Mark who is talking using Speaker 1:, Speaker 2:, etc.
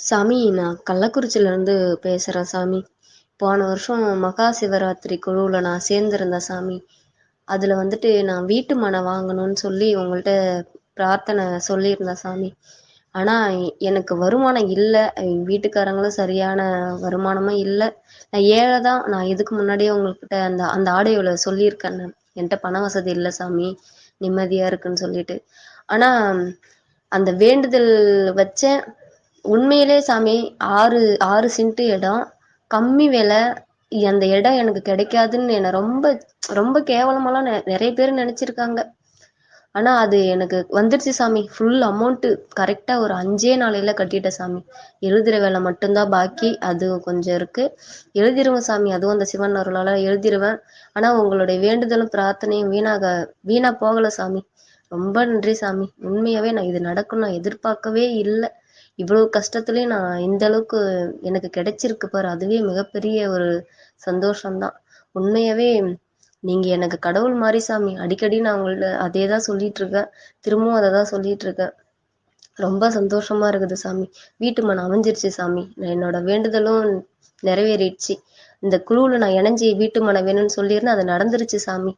Speaker 1: சாமி நான் கள்ளக்குறிச்சியிலேருந்து பேசுகிறேன் சாமி. போன வருஷம் மகா சிவராத்திரி குழுவில் நான் சேர்ந்துருந்தேன் சாமி. அதில் வந்துட்டு நான் வீட்டு மனை வாங்கணும்னு சொல்லி உங்கள்கிட்ட பிரார்த்தனை சொல்லியிருந்தேன் சாமி. ஆனால் எனக்கு வருமானம் இல்லை. எங்கள் வீட்டுக்காரங்களும் சரியான வருமானமும் இல்லை. நான் ஏழை தான். நான் இதுக்கு முன்னாடியே உங்கள்கிட்ட அந்த அந்த ஆடியோவில் சொல்லியிருக்கேன் என்கிட்ட பண வசதி இல்லை சாமி. நிம்மதியாக இருக்குன்னு சொல்லிட்டு. ஆனால் அந்த வேண்டுதல் வச்சேன். உண்மையிலே சாமி ஆறு ஆறு சென்ட்டு இடம். கம்மி விலை. அந்த இடம் எனக்கு கிடைக்காதுன்னு என்னை ரொம்ப ரொம்ப கேவலமெல்லாம் நெ நிறைய பேர் நினச்சிருக்காங்க. ஆனால் அது எனக்கு வந்துடுச்சு சாமி. ஃபுல் அமௌண்ட்டு கரெக்டாக ஒரு அஞ்சே நாளையில் கட்டிட்டேன் சாமி. எழுதுகிற வேலை மட்டும்தான் பாக்கி. அது கொஞ்சம் இருக்குது எழுதிருவேன் சாமி. அதுவும் அந்த சிவன் அருளால் எழுதிருவேன். ஆனால் உங்களுடைய வேண்டுதலும் பிரார்த்தனையும் வீணாக வீணாக போகலை சாமி. ரொம்ப நன்றி சாமி. உண்மையாகவே நான் இது நடக்கும் நான் எதிர்பார்க்கவே இல்லை. இவ்வளோ கஷ்டத்துலேயும் நான் இந்த அளவுக்கு எனக்கு கிடைச்சிருக்கு பாரு. அதுவே மிகப்பெரிய ஒரு சந்தோஷம்தான். உண்மையாகவே நீங்கள் எனக்கு கடவுள் மாதிரி சாமி அடிக்கடி நான் உங்கள்ட்ட அதே தான் சொல்லிட்டு இருக்கேன். திரும்பவும் அதை தான் சொல்லிட்டு இருக்கேன். ரொம்ப சந்தோஷமா இருக்குது சாமி. வீட்டு மனை அமைஞ்சிருச்சு சாமி. நான் என்னோட வேண்டுதலும் நிறைவேறிடுச்சு. இந்த குழுவில் நான் இணைஞ்சி வீட்டு மனை வேணும்னு சொல்லியிருந்தேன். அது நடந்துருச்சு சாமி.